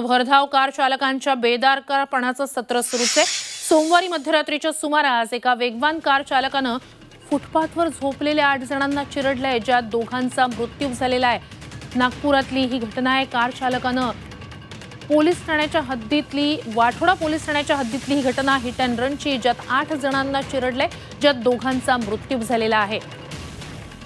भरधाव कार चालकांच्या बेदारकारपणाचं सत्र सुरूच. आहे सोमवारी मध्यरात्रीच्या सुमारास एका वेगवान कार चालकानं फुटपाथवर झोपलेल्या आठ जणांना चिरडलंय ज्यात दोघांचा मृत्यू झालेला आहे. नागपुरातली ही घटना आहे. कार चालकानं पोलीस ठाण्याच्या हद्दीतली वाठोडा पोलीस ठाण्याच्या हद्दीतली ही घटना हिट अँड रनची ज्यात आठ जणांना चिरडलंय ज्यात दोघांचा मृत्यू झालेला आहे.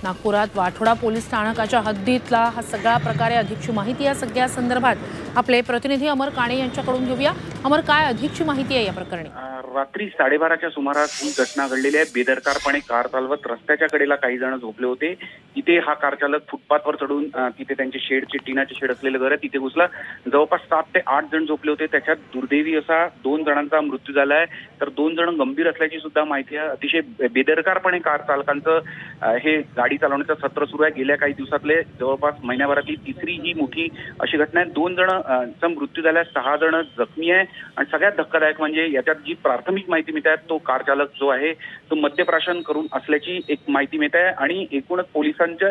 नागपुरात वाठोडा पोलीस स्थानकाच्या हद्दीतला हा सगळा प्रकारे अधिकची माहिती या सगळ्या संदर्भात आपले प्रतिनिधी अमर काणे यांच्याकडून घेऊया. अमर काय अधिकची माहिती आहे या प्रकरणी? रात्री साडेबाराच्या सुमारास ही घटना घडलेली आहे. बेदरकारपणे कार चालवत रस्त्याच्या कडेला काही जण झोपले होते. तिथे हा कार चालक फुटपाथवर चढून तिथे त्यांचे शेडचे टिनाचे शेड असलेलं घर आहे. तिथे घुसला. जवळपास सात ते आठ जण झोपले होते. त्याच्यात दुर्दैवी असा दोन जणांचा मृत्यू झाला आहे. तर दोन जण गंभीर असल्याची सुद्धा माहिती आहे. अतिशय बेदरकारपणे कार चालकांचं हे गाडी चालवण्याचं सत्र सुरू आहे. गेल्या काही दिवसातले जवळपास महिन्याभरातली तिसरी ही मोठी अशी घटना आहे. दोन जण मृत्यू झाल्या सहा जण जखमी आहे. आणि सगळ्यात धक्कादायक म्हणजे याच्यात जी प्राथमिक माहिती मिळत आहे तो कार चालक जो आहे तो मद्यप्राशन करून असल्याची एक माहिती मिळत आहे. आणि एकूणच पोलिसांच्या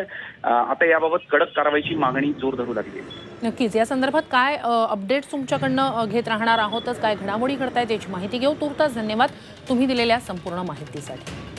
आता याबाबत कडक कारवाईची मागणी जोर धरू लागली आहे. नक्कीच. या संदर्भात काय अपडेट्स तुमच्याकडनं घेत राहणार आहोतच? काय घडामोडी घडतायत याची माहिती घेऊ तुर्तास धन्यवाद. तुम्ही दिलेल्या संपूर्ण माहितीसाठी.